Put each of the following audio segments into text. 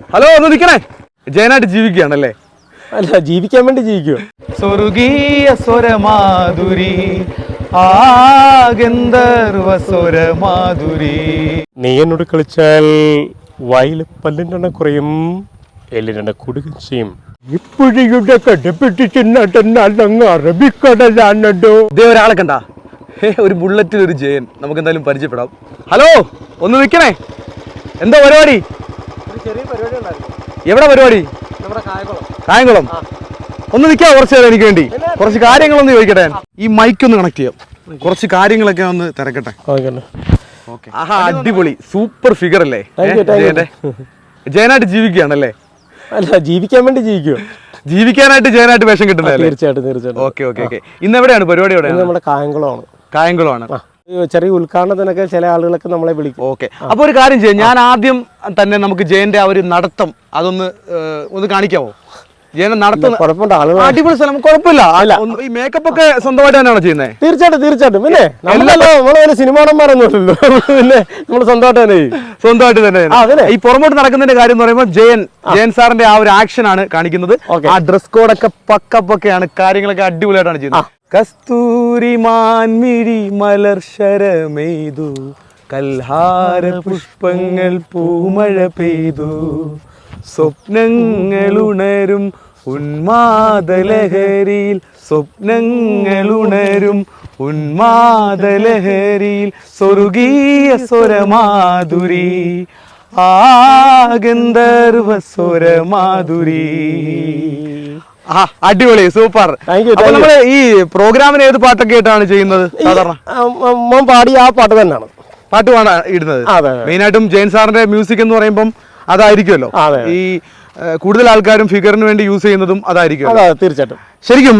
Hello ഒന്ന് നിൽക്കണേ ജയനായിട്ട് ജീവിക്കുകയാണല്ലേ? അല്ല ജീവിക്കാൻ വേണ്ടി ജീവിക്കുക സ്വർഗീയ സ്വരമാധുരി ആഗന്ധർവ സ്വരമാധുരി. നീ എന്നോട് കളിച്ചാൽ വായിൽ പല്ലിന്റെ കുറയും എല്ലിന്റെ കുടുകയും ചെയ്യും. ഇപ്പോഴുടെ കടപ്പെട്ട് ചെന്നാട്ടെന്നാലങ്ങ് അറബിക്കടലാണോ ഇതേ ഒരാളെ കണ്ട. ഒരു ബുള്ളറ്റിൽ ഒരു ജയൻ. നമുക്ക് എന്തായാലും പരിചയപ്പെടാം. ഹലോ ഒന്ന് നിൽക്കണേ എന്താ പരിപാടി? എവിടെ പരിപാടി? കായകുളം. ഒന്ന് നിൽക്കാം കുറച്ച് നേരം എനിക്ക് വേണ്ടി. കുറച്ച് കാര്യങ്ങളൊന്ന് ചോദിക്കട്ടെ. ഈ മൈക്ക് ഒന്ന് കണക്ട് ചെയ്യാം. കുറച്ച് കാര്യങ്ങളൊക്കെ ഒന്ന് തിരക്കട്ടെ. ആഹാ അടിപൊളി. സൂപ്പർ ഫിഗർ അല്ലേ? ജയനായിട്ട് ജീവിക്കുകയാണല്ലേ? അല്ല ജീവിക്കാൻ വേണ്ടി ജീവിക്കുക ജീവിക്കാനായിട്ട് ജയനായിട്ട് വേഷം കിട്ടുന്നത് തീർച്ചയായിട്ടും തീർച്ചയായിട്ടും. Okay okay okay. ഇന്ന് എവിടെയാണ്? പരിപാടി എവിടെയാണ്? നമ്മുടെ കായംകുളമാണ്. കായംകുളമാണ്. ചെറിയ ഉദ്ഘാടനത്തിനൊക്കെ ചില ആളുകളൊക്കെ നമ്മളെ വിളിക്കും. ഓക്കെ. അപ്പൊ ഒരു കാര്യം ചെയ്യാം. ഞാൻ ആദ്യം തന്നെ നമുക്ക് ജയന്റെ ആ ഒരു നടത്തം അതൊന്ന് ഒന്ന് കാണിക്കാമോ ജയന്റെ നടത്തം കുഴപ്പമുണ്ട് ആളുകൾ അടിപൊളി സ്ഥലം. കുഴപ്പമില്ല. ഈ മേക്കപ്പ് ഒക്കെ സ്വന്തമായിട്ട് തന്നെയാണോ ചെയ്യുന്നത് തീർച്ചയായിട്ടും തീർച്ചയായിട്ടും. പിന്നെ നമ്മളല്ലോ നമ്മളെ സിനിമാടന്മാരൊന്നുമില്ലല്ലോ. പിന്നെ നമ്മൾ സ്വന്തമായിട്ട് തന്നെ സ്വന്തമായിട്ട് തന്നെ ഈ പുറമോട്ട് നടക്കുന്നതിന്റെ കാര്യം എന്ന് പറയുമ്പോൾ ജയൻ ജയൻ സാറിന്റെ ആ ഒരു ആക്ഷൻ ആണ് കാണിക്കുന്നത്. ആ ഡ്രസ് കോഡൊക്കെ പക്കപ്പൊക്കെയാണ് കാര്യങ്ങളൊക്കെ അടിപൊളിയായിട്ടാണ് ചെയ്യുന്നത്. കസ്തൂരി മാൻമിഴി മലർ ശരമെയ്തു കൽഹാര പുഷ്പങ്ങൾ പൂമഴ പെയ്തു. സ്വപ്നങ്ങൾ ഉണരും ഉന്മാദലഹരിയിൽ സ്വപ്നങ്ങൾ ഉണരും. ഉന്മാദലഹരിയിൽ സ്വർഗീയ സ്വരമാധുരി. ആഗന്ധർവ ഗന്ധർവ സ്വരമാധുരി അടിപൊളി സൂപ്പർ. അപ്പൊ നമ്മൾ ഈ പ്രോഗ്രാമിന് ഏത് പാട്ടൊക്കെ ആയിട്ടാണ് ചെയ്യുന്നത്? സാധാരണ? മോൻ പാടി ആ പാട്ട് തന്നെയാണ്. പാട്ടുമാണ് പാടാ ഇടുന്നത് ആയിട്ടും ജയൻ സാറിന്റെ മ്യൂസിക് എന്ന് പറയുമ്പം അതായിരിക്കുമല്ലോ. ഈ കൂടുതൽ ആൾക്കാരും ഫിഗറിന് വേണ്ടി യൂസ് ചെയ്യുന്നതും അതായിരിക്കും അതെ തീർച്ചയായിട്ടും. ശരിക്കും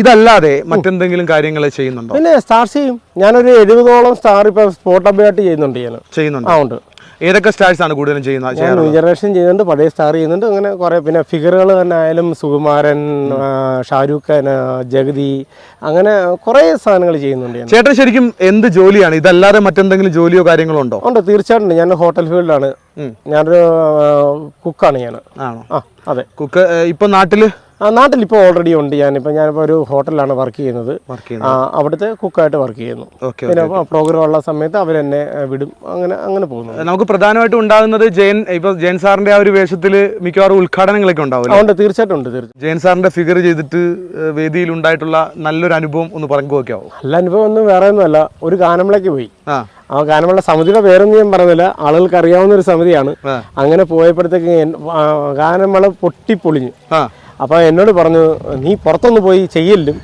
ഇതല്ലാതെ മറ്റെന്തെങ്കിലും കാര്യങ്ങൾ ചെയ്യുന്നുണ്ടോ? പിന്നെ സ്റ്റാർ ചെയ്യും ഞാനൊരു എഴുപതോളം സ്റ്റാർ ഇപ്പൊ സ്പോട്ട് അപ്ഡേറ്റ് ചെയ്യുന്നുണ്ട് ഞാൻ ചെയ്യുന്നുണ്ട്. ആ ഉണ്ട്. ഏതൊക്കെ സ്റ്റാർസ് ആണ് കൂടുതലും ചെയ്യുന്നത് ഞാൻ ജനറേഷൻ ചെയ്യുന്നുണ്ട് പഴയ സ്റ്റാർ ചെയ്യുന്നുണ്ട് അങ്ങനെ കുറെ. പിന്നെ ഫിഗറുകൾ തന്നെ ആയാലും സുകുമാരൻ ഷാരൂഖ് ഖാൻ ജഗതി അങ്ങനെ കുറെ സാധനങ്ങൾ ചെയ്യുന്നുണ്ട് ചേട്ടൻ ശരിക്കും എന്ത് ജോലിയാണ്? ഇതല്ലാതെ മറ്റെന്തെങ്കിലും ജോലിയോ കാര്യങ്ങളോ ഉണ്ടോ? ഉണ്ട് തീർച്ചയായിട്ടും. ഞാൻ ഹോട്ടൽ ഫീൽഡിലാണ് ഉം. ഞാനൊരു കുക്കാണ് ഞാൻ. ആണോ? ആ അതെ. കുക്ക് ഇപ്പൊ നാട്ടിൽ ആ നാട്ടിൽ ഇപ്പോൾ ഓൾറെഡി ഉണ്ട്. ഞാനിപ്പോൾ ഞാനിപ്പോൾ ഒരു ഹോട്ടലിലാണ് വർക്ക് ചെയ്യുന്നത്. അവിടുത്തെ കുക്കായിട്ട് വർക്ക് ചെയ്യുന്നു. പിന്നെ പ്രോഗ്രാം ഉള്ള സമയത്ത് അവരെന്നെ വിടും. അങ്ങനെ അങ്ങനെ പോകുന്നു. നമുക്ക് പ്രധാനമായിട്ടും ഉണ്ടാകുന്നത് ജയൻ ഇപ്പൊ ജയൻ സാറിന്റെ ആ ഒരു വേഷത്തിൽ മിക്കവാറും ഉദ്ഘാടനങ്ങളൊക്കെ ഉണ്ടാവും ഉണ്ട് തീർച്ചയായിട്ടും ഉണ്ട് തീർച്ചയായും ജയൻ സാറിന്റെ ഫിഗർ ചെയ്തിട്ട് വേദിയിൽ ഉണ്ടായിട്ടുള്ള നല്ലൊരു അനുഭവം ഒന്ന് പറഞ്ഞു നോക്കിയാവും നല്ല അനുഭവം ഒന്നും വേറെ ഒന്നുമല്ല. ഒരു ഗാനമേളയ്ക്ക് പോയി. ആ. ഗാനമുള്ള ഗാനമേള സമിതിയുടെ പേരൊന്നും ഞാൻ പറഞ്ഞില്ല. ആളുകൾക്ക് അറിയാവുന്ന ഒരു സമിതിയാണ്. അങ്ങനെ പോയപ്പോഴത്തേക്ക് ഗാനമേള പൊട്ടിപ്പൊളിഞ്ഞു. അപ്പോൾ എന്നോട് പറഞ്ഞു നീ പുറത്തൊന്ന് പോയി ചെയ്യല്ലും.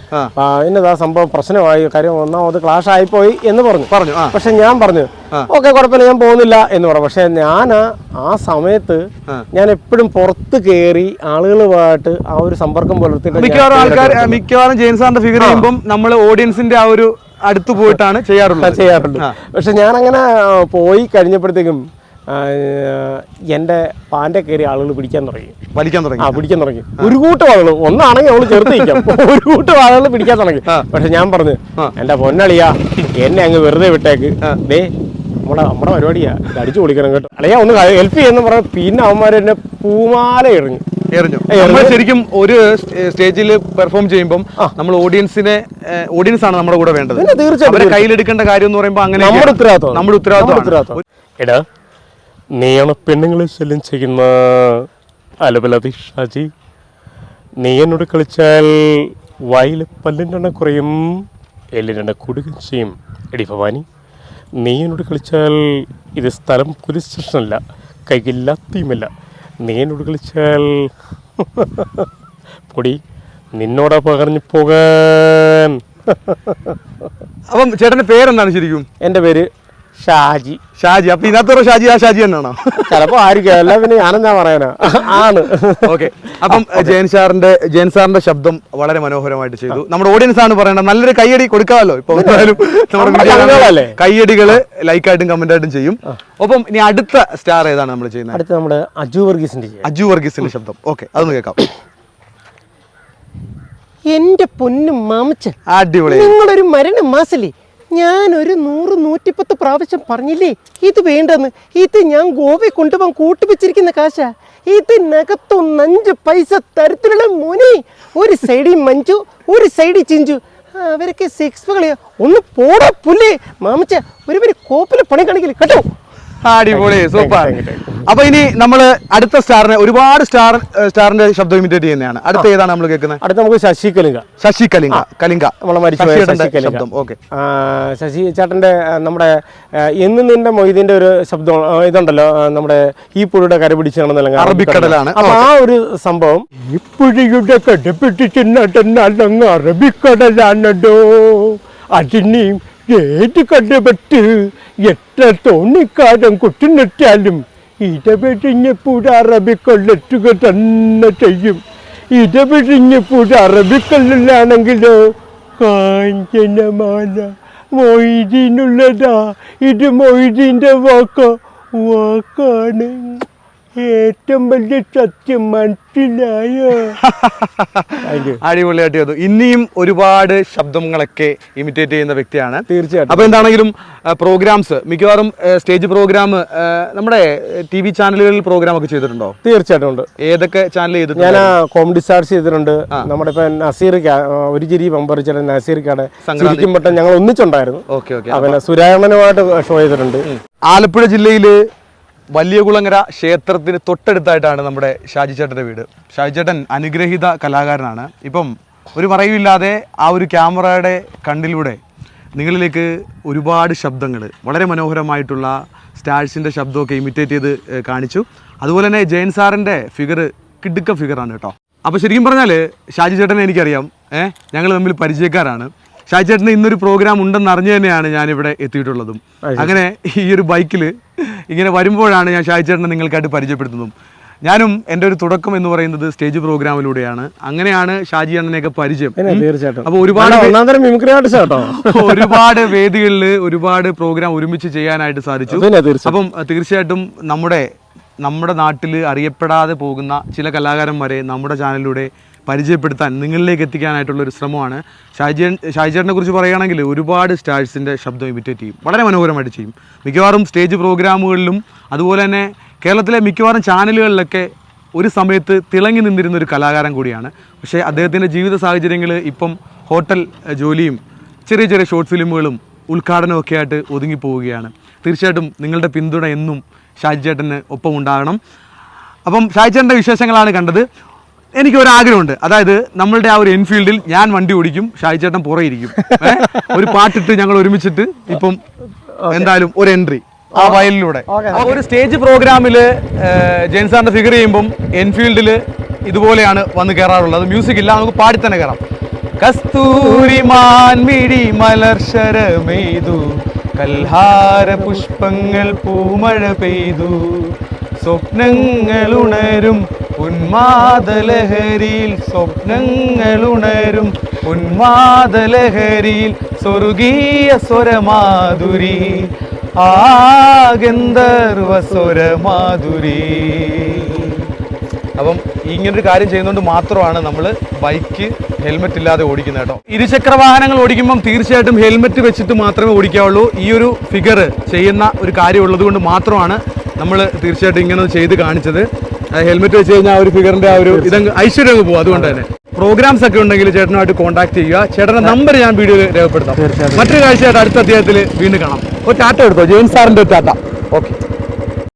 എന്നതാ സംഭവം? പ്രശ്നമായി കാര്യം ഒന്നാമത് ക്ലാഷ് ആയിപ്പോയി എന്ന് പറഞ്ഞു. പറഞ്ഞു പക്ഷെ ഞാൻ പറഞ്ഞു ഓക്കെ കുഴപ്പമില്ല ഞാൻ പോകുന്നില്ല എന്ന് പറഞ്ഞു. പക്ഷെ ഞാൻ ആ സമയത്ത് ഞാൻ എപ്പോഴും പുറത്ത് കയറി ആളുകളുമായിട്ട് ആ ഒരു സമ്പർക്കം പുലർത്തിയിട്ട് മിക്കവാറും ആൾക്കാർ മിക്കവാറും ജയൻ സാറിന്റെ ഫിഗർ ചെയ്യുമ്പോൾ നമ്മൾ ഓഡിയൻസിന്റെ ആ ഒരു അടുത്ത് പോയിട്ടാണ് ചെയ്യാറുള്ളത്. ചെയ്യാറുണ്ട്. പക്ഷെ ഞാൻ അങ്ങനെ പോയി കഴിഞ്ഞപ്പോഴത്തേക്കും എന്റെ പാന്റെ കയറി ആളുകൾ പിടിക്കാൻ തുടങ്ങി. വലിക്കാൻ ആ പിടിക്കാൻ തുടങ്ങി. ഒരു കൂട്ടം ആളുകൾ. ഒന്നാണെങ്കിൽ അവൾ ചേർത്ത് നിൽക്കാം. ഒരു കൂട്ടം ആളുകൾ പിടിക്കാൻ തുടങ്ങി. പക്ഷെ ഞാൻ പറഞ്ഞു എന്റെ പൊന്നളിയാ എന്നെ അങ്ങ് വെറുതെ വിട്ടേക്ക്. ദേ നമ്മുടെ നമ്മുടെ പരിപാടിയാ. അടിച്ചു പൊളിക്കണം കേട്ടോ. അളിയാ ഒന്ന് ഹെൽപ്പ് ചെയ്യുന്ന പറഞ്ഞ പിന്നെ അവന്മാർ എന്നെ പൂമാല എറിഞ്ഞു. എറിഞ്ഞു. നമ്മൾ ശരിക്കും ഒരു സ്റ്റേജിൽ പെർഫോം ചെയ്യുമ്പോൾ നമ്മൾ ഓഡിയൻസിനെ ഓഡിയൻസ് ആണ് നമ്മുടെ കൂടെ വേണ്ടത്. തീർച്ചയായും കയ്യിലെടുക്കേണ്ട കാര്യം എന്ന് പറയുമ്പോൾ അങ്ങനെ നമ്മുടെ ഉത്തരവാദിത്വം നമ്മുടെ നമ്മുടെ ഉത്തരവാദിത്വം. എടാ നീയാണ് പെണ്ണുങ്ങളെ ശല്യം ചെയ്യുന്ന അലബലതി ഷാജി. നീ എന്നോട് കളിച്ചാൽ വായിൽ പല്ലിന്റെ കുറയും എല്ലിന്റെ കൂടുകയും ചെയ്യും. എടി ഭവാനി നീ എന്നോട് കളിച്ചാൽ ഇത് സ്ഥലം പോലീസ് സ്റ്റേഷനല്ല കൈകില്ലാത്തയുമല്ല. നീ എന്നോട് കളിച്ചാൽ പൊടി നിന്നോടാ പകർന്നു പോകാൻ. അപ്പം ചേട്ടന്റെ പേരെന്താണ് ശരിക്കും? എന്റെ പേര് ഷാജി. ഷാജി അപ്പൊ ഇതിനകത്തുള്ള ഷാജി ആ ഷാജി തന്നെയാണോ? ചിലപ്പോ ആയിരിക്കും അല്ല പിന്നെ ഞാൻ പറയാനാ? ആണ്. ഓക്കെ. അപ്പം ജയൻ സാറിന്റെ ജയൻ സാറിന്റെ ശബ്ദം വളരെ മനോഹരമായിട്ട് ചെയ്തു. നമ്മുടെ ഓഡിയൻസ് ആണ് പറയേണ്ടത്. നല്ലൊരു കൈയടി കൊടുക്കാമല്ലോ ഇപ്പൊ എന്തായാലും. നമ്മുടെ? കയ്യടികൾ ലൈക്കായിട്ടും കമന്റ് ആയിട്ടും ചെയ്യും ഒപ്പം ഇനി അടുത്ത സ്റ്റാർ ഏതാണ് നമ്മൾ ചെയ്യുന്നത്? അടുത്ത നമ്മുടെ അജു വർഗീസിന്റെ അജു വർഗീസിന്റെ ശബ്ദം. ഓക്കെ അതൊന്ന് കേൾക്കാം. എന്റെ പൊന്നും മാമച്ചൻ അടിപൊളി. നിങ്ങളൊരു മരണ മാസലി ഞാൻ ഒരു നൂറ് നൂറ്റിപ്പത്ത് പ്രാവശ്യം പറഞ്ഞില്ലേ? ഇത് വേണ്ടെന്ന്. ഇത് ഞാൻ ഗോവയിൽ കൊണ്ടുപോകാൻ കൂട്ടിപ്പിച്ചിരിക്കുന്ന കാശ. ഇതിനകത്തൊന്ന് അഞ്ച് പൈസ തരത്തിലുള്ള മുനി. ഒരു സൈഡിൽ മഞ്ചു ഒരു സൈഡിൽ ചിഞ്ചു. അവരൊക്കെ സിക്സ് കളിയാ. ഒന്ന് പോടാ പുല്ലേ. മാമച്ച ഒരു പേര് കോപ്പിൽ പണി കാണിക്കില്ല കേട്ടോ. അടിപൊളി സൂപ്പർ. അപ്പൊ ഇനി നമ്മൾ അടുത്ത സ്റ്റാറിനെ ഒരുപാട് സ്റ്റാർ സ്റ്റാറിന്റെ ശബ്ദം ഇമിറ്റേറ്റ് ചെയ്യുന്നതാണ്. അടുത്ത ഏതാണ് നമ്മൾ കേൾക്കുന്നത്? അടുത്ത നമുക്ക് ശശി കലിംഗ. ശശി കലിംഗ കലിംഗ. ശബ്ദം ഓക്കെ. ശശി ചേട്ടന്റെ നമ്മുടെ എന്ന് നിന്റെ മൊയ്തിന്റെ ഒരു ശബ്ദം ഇതുണ്ടല്ലോ നമ്മുടെ ഈ പുഴയുടെ കരപിടിച്ച് കാണുന്ന അറബിക്കടലാണ്. അപ്പൊ ആ ഒരു സംഭവം ഈ പുഴയുടെ കരപിടിച്ച് നടന്നാലങ്ങ് അറബിക്കടലാണല്ലോ. അതിന് ഏത് കടപെട്ട് എത്ര തോണിക്കാരൻ കുത്തിനിട്ടാലും ഇടപെടിഞ്ഞ പുഴ അറബിക്കൊള്ളെത്തുക തന്നെ ചെയ്യും. ഇടപെടിഞ്ഞ പുഴ അറബിക്കല്ലിലാണെങ്കിലോ കാഞ്ചനമാല മൊയ്തീനുള്ളതാ. ഇത് മൊയ്തീന്റെ വാക്ക വാക്കാണ്. ഏറ്റവും വലിയ സത്യം മനസ്സിലായോ? അടിപൊളിയായിട്ട് ചെയ്തു ഇനിയും ഒരുപാട് ശബ്ദങ്ങളൊക്കെ ഇമിറ്റേറ്റ് ചെയ്യുന്ന വ്യക്തിയാണ്. തീർച്ചയായിട്ടും. അപ്പൊ എന്താണെങ്കിലും പ്രോഗ്രാംസ് മിക്കവാറും സ്റ്റേജ് പ്രോഗ്രാം നമ്മുടെ ടി വി ചാനലുകളിൽ പ്രോഗ്രാം ഒക്കെ ചെയ്തിട്ടുണ്ടോ? തീർച്ചയായിട്ടും ഉണ്ട്. ഏതൊക്കെ ചാനൽ ചെയ്തിട്ടുണ്ട്? ഞാൻ കോമഡി സ്റ്റാർസ് ചെയ്തിട്ടുണ്ട്. നമ്മുടെ ഇപ്പൊ നസീർ ഒരു ചിരി പമ്പറിച്ച നസീർക്കാണ് പെട്ടെന്ന് ഞങ്ങൾ ഒന്നിച്ചുണ്ടായിരുന്നു. Okay okay. അവനെ സുരായണനുമായിട്ട് ഷോ ചെയ്തിട്ടുണ്ട്. ആലപ്പുഴ ജില്ലയിൽ വലിയകുളങ്ങര ക്ഷേത്രത്തിന് തൊട്ടടുത്തായിട്ടാണ് നമ്മുടെ ഷാജി ചേട്ടന്റെ വീട്. ഷാജി ചേട്ടൻ അനുഗ്രഹീത കലാകാരനാണ്. ഇപ്പം ഒരു മറയുമില്ലാതെ ആ ഒരു ക്യാമറയുടെ കണ്ണിലൂടെ നിങ്ങളിലേക്ക് ഒരുപാട് ശബ്ദങ്ങൾ വളരെ മനോഹരമായിട്ടുള്ള സ്റ്റാഴ്സിന്റെ ശബ്ദമൊക്കെ ഇമിറ്റേറ്റ് ചെയ്ത് കാണിച്ചു. അതുപോലെ തന്നെ ജയൻ സാറിന്റെ ഫിഗർ കിടുക്ക ഫിഗറാണ് കേട്ടോ. അപ്പോൾ ശരിക്കും പറഞ്ഞാൽ ഷാജി ചേട്ടനെ എനിക്കറിയാം. ഏഹ് ഞങ്ങൾ തമ്മിൽ പരിചയക്കാരാണ്. ഷാജി ചേട്ടന് ഇന്നൊരു പ്രോഗ്രാം ഉണ്ടെന്ന് അറിഞ്ഞു തന്നെയാണ് ഞാനിവിടെ എത്തിയിട്ടുള്ളതും. അങ്ങനെ ഈ ഒരു ബൈക്കിൽ ഇങ്ങനെ വരുമ്പോഴാണ് ഞാൻ ഷാജേട്ടനെ നിങ്ങൾക്കായിട്ട് പരിചയപ്പെടുത്തുന്നതും. ഞാനും എന്റെ ഒരു തുടക്കം എന്ന് പറയുന്നത് സ്റ്റേജ് പ്രോഗ്രാമിലൂടെയാണ് അങ്ങനെയാണ് ഷാജി അണ്ണനെയൊക്കെ പരിചയം. തീർച്ചയായിട്ടും. അപ്പോൾ ഒരുപാട് ഒരുപാട് വേദികളിൽ ഒരുപാട് പ്രോഗ്രാം ഒരുമിച്ച് ചെയ്യാനായിട്ട് സാധിച്ചു. അപ്പം തീർച്ചയായിട്ടും നമ്മുടെ നമ്മുടെ നാട്ടിൽ അറിയപ്പെടാതെ പോകുന്ന ചില കലാകാരന്മാരെ നമ്മുടെ ചാനലിലൂടെ പരിചയപ്പെടുത്താൻ നിങ്ങളിലേക്ക് എത്തിക്കാനായിട്ടുള്ള ഒരു ശ്രമമാണ്. ഷാജിയൻ ഷാജിയേട്ടനെ കുറിച്ച് പറയുകയാണെങ്കിൽ ഒരുപാട് സ്റ്റാഴ്സിന്റെ ശബ്ദം ഇമിറ്റേറ്റ് ചെയ്യും. വളരെ മനോഹരമായിട്ട് ചെയ്യും. മിക്കവാറും സ്റ്റേജ് പ്രോഗ്രാമുകളിലും അതുപോലെ തന്നെ കേരളത്തിലെ മിക്കവാറും ചാനലുകളിലൊക്കെ ഒരു സമയത്ത് തിളങ്ങി നിന്നിരുന്ന ഒരു കലാകാരൻ കൂടിയാണ്. പക്ഷേ അദ്ദേഹത്തിന്റെ ജീവിത സാഹചര്യങ്ങൾ ഇപ്പം ഹോട്ടൽ ജോലിയും ചെറിയ ചെറിയ ഷോർട്ട് ഫിലിമുകളും ഉദ്ഘാടനമൊക്കെ ആയിട്ട് ഒതുങ്ങിപ്പോവുകയാണ് തീർച്ചയായിട്ടും നിങ്ങളുടെ പിന്തുണ എന്നും ഷാജി ചേട്ടന് ഒപ്പം ഉണ്ടാകണം അപ്പം ഷാജി ചേട്ടന്റെ വിശേഷങ്ങളാണ് കണ്ടത്. എനിക്ക് ഒരു ആഗ്രഹമുണ്ട് അതായത് നമ്മളുടെ ആ ഒരു എൻഫീൽഡിൽ ഞാൻ വണ്ടി ഓടിക്കും ഷാജി ചേട്ടൻ പുറകെ ഇരിക്കും? ഒരു പാട്ടിട്ട് ഞങ്ങൾ ഒരുമിച്ചിട്ട് ഇപ്പം എന്തായാലും ഒരു എൻട്രി ആ വയലിലൂടെ. ഒരു സ്റ്റേജ് പ്രോഗ്രാമിൽ ജെയിൻസാറിന്റെ ഫിഗർ ചെയ്യുമ്പം എൻഫീൽഡിൽ ഇതുപോലെയാണ് വന്ന് കയറാറുള്ളത് മ്യൂസിക് ഇല്ല നമുക്ക് പാടി തന്നെ കയറാം കസ്തൂരി മാൻമിഴി മലർശരമെയ്തു കൽഹാര പുഷ്പങ്ങൾ പൂമഴ പെയ്തു. സ്വപ്നങ്ങൾ ഉണരും ഉന്മാദലഹരിയിൽ സ്വപ്നങ്ങൾ ഉണരും ഉന്മാദലഹരിയിൽ സ്വർഗീയ സ്വരമാധുരി. ആ ഗന്ധർവ സ്വരമാധുരി അപ്പം ഇങ്ങനൊരു കാര്യം ചെയ്യുന്നതുകൊണ്ട് മാത്രമാണ് നമ്മൾ ബൈക്ക് ഹെൽമെറ്റ് ഇല്ലാതെ ഓടിക്കുന്നത് കേട്ടോ. ഇരുചക്ര വാഹനങ്ങൾ ഓടിക്കുമ്പം തീർച്ചയായിട്ടും ഹെൽമെറ്റ് വെച്ചിട്ട് മാത്രമേ ഓടിക്കാവുള്ളൂ. ഈ ഒരു ഫിഗർ ചെയ്യുന്ന ഒരു കാര്യം ഉള്ളത് കൊണ്ട് മാത്രമാണ് നമ്മൾ തീർച്ചയായിട്ടും ഇങ്ങനെ ചെയ്ത് കാണിച്ചത്. ഹെൽമെറ്റ് വെച്ച് കഴിഞ്ഞാൽ ആ ഒരു ഫിഗറിന്റെ ആ ഒരു ഇതങ്ങ് ഐശ്വര്യം അങ്ങ് പോകും അതുകൊണ്ട് തന്നെ. പ്രോഗ്രാംസ് ഒക്കെ ഉണ്ടെങ്കിൽ ചേട്ടനുമായിട്ട് കോൺടാക്ട് ചെയ്യുക. ചേട്ടന്റെ നമ്പർ ഞാൻ വീഡിയോയിൽ രേഖപ്പെടുത്താം. മറ്റൊരു കാഴ്ചയായിട്ട് അടുത്ത അധ്യായത്തിൽ വീണ്ടും കാണാം. ഒരു ടാറ്റ എടുത്തോ? ജെയിംസ് സാറിന്റെ ഒരു ടാറ്റ. ഓക്കെ.